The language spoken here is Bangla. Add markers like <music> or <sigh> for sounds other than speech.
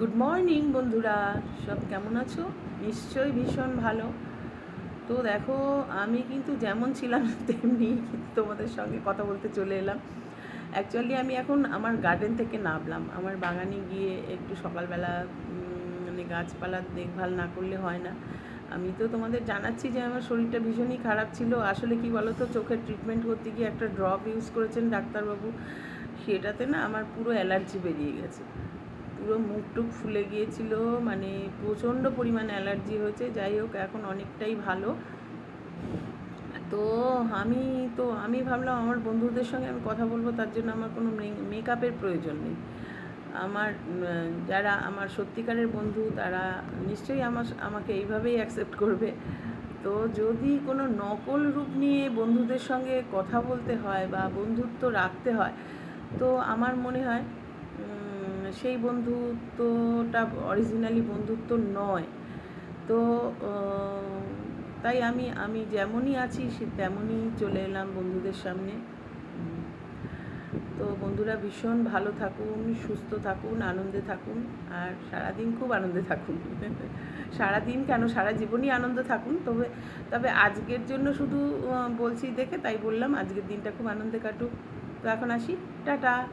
গুড মর্নিং বন্ধুরা। সব কেমন আছো? নিশ্চয়ই ভীষণ ভালো। তো দেখো, আমি কিন্তু যেমন ছিলাম <laughs> তেমনি তোমাদের সঙ্গে কথা বলতে চলে এলাম। অ্যাকচুয়ালি আমি এখন আমার গার্ডেন থেকে নামলাম। আমার বাগানে গিয়ে একটু সকালবেলা মানে গাছপালা দেখভাল না করলে হয় না। আমি তো তোমাদের জানাচ্ছি যে আমার শরীরটা ভীষণই খারাপ ছিল। আসলে কি বলো তো চোখের ট্রিটমেন্ট করতে গিয়ে একটা ড্রপ ইউজ করেছেন ডাক্তারবাবু। সেটাতে না আমার পুরো অ্যালার্জি বেরিয়ে গেছে। পুরো মুখ টুক ফুলে গিয়েছিল মানে প্রচণ্ড পরিমাণে অ্যালার্জি হয়েছে, যাই হোক এখন অনেকটাই ভালো। তো আমি তো আমি ভাবলাম আমার বন্ধুদের সঙ্গে আমি কথা বলব, তার জন্য আমার কোনো মেকআপের প্রয়োজন নেই। আমার, যারা আমার সত্যিকারের বন্ধু, তারা নিশ্চয়ই আমার আমাকে এইভাবেই অ্যাকসেপ্ট করবে। তো যদি কোনো নকল রূপ নিয়ে বন্ধুদের সঙ্গে কথা বলতে হয় বা বন্ধুত্ব রাখতে হয়, তো আমার মনে হয় সেই বন্ধুত্বটা অরিজিনালি বন্ধুত্ব নয়। তো তাই আমি আমি যেমনই আছি, সে তেমনই চলে এলাম বন্ধুদের সামনে। তো বন্ধুরা ভীষণ ভালো থাকুন, সুস্থ থাকুন, আনন্দে থাকুন, আর সারাদিন খুব আনন্দে থাকুন। <laughs> সারাদিন কেন? সারা জীবনই আনন্দ থাকুন। তবে তবে আজকের জন্য শুধু বলছি দেখে তাই বললাম, আজকের দিনটা খুব আনন্দে কাটুক। তো এখন আসি। টাটা!